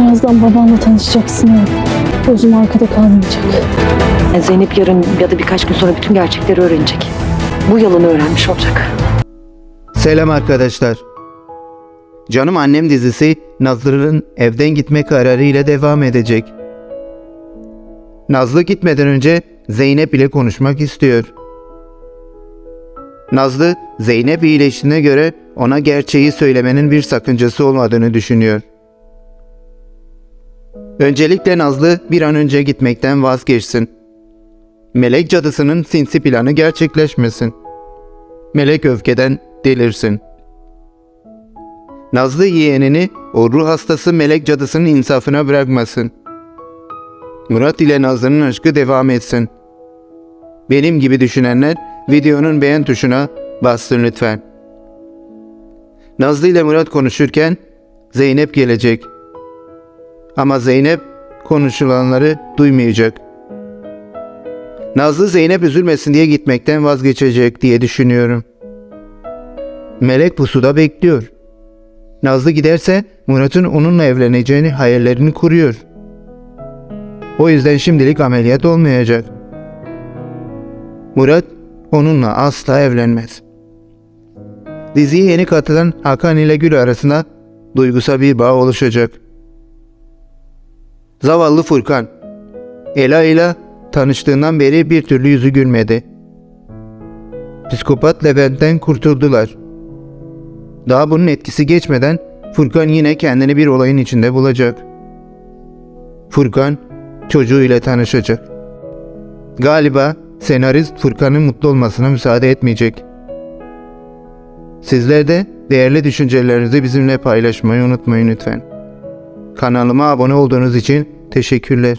Birazdan babanla tanışacaksın oğlum. Gözüm arkada kalmayacak. Zeynep yarın ya da birkaç gün sonra bütün gerçekleri öğrenecek. Bu yalanı öğrenmiş olacak. Selam arkadaşlar. Canım Annem dizisi Nazlı'nın evden gitme kararı ile devam edecek. Nazlı gitmeden önce Zeynep ile konuşmak istiyor. Nazlı, Zeynep iyileştiğine göre ona gerçeği söylemenin bir sakıncası olmadığını düşünüyor. Öncelikle Nazlı bir an önce gitmekten vazgeçsin. Melek cadısının sinsi planı gerçekleşmesin. Melek öfkeden delirsin. Nazlı yeğenini o ruh hastası melek cadısının insafına bırakmasın. Murat ile Nazlı'nın aşkı devam etsin. Benim gibi düşünenler videonun beğen tuşuna bassın lütfen. Nazlı ile Murat konuşurken Zeynep gelecek. Ama Zeynep konuşulanları duymayacak. Nazlı Zeynep üzülmesin diye gitmekten vazgeçecek diye düşünüyorum. Melek pusuda bekliyor. Nazlı giderse Murat'ın onunla evleneceğini hayallerini kuruyor. O yüzden şimdilik ameliyat olmayacak. Murat onunla asla evlenmez. Diziye yeni katılan Hakan ile Gül arasında duygusal bir bağ oluşacak. Zavallı Furkan. Ela ile tanıştığından beri bir türlü yüzü gülmedi. Psikopat Levent'ten kurtuldular. Daha bunun etkisi geçmeden Furkan yine kendini bir olayın içinde bulacak. Furkan çocuğuyla tanışacak. Galiba senarist Furkan'ın mutlu olmasına müsaade etmeyecek. Sizler de değerli düşüncelerinizi bizimle paylaşmayı unutmayın lütfen. Kanalıma abone olduğunuz için teşekkürler.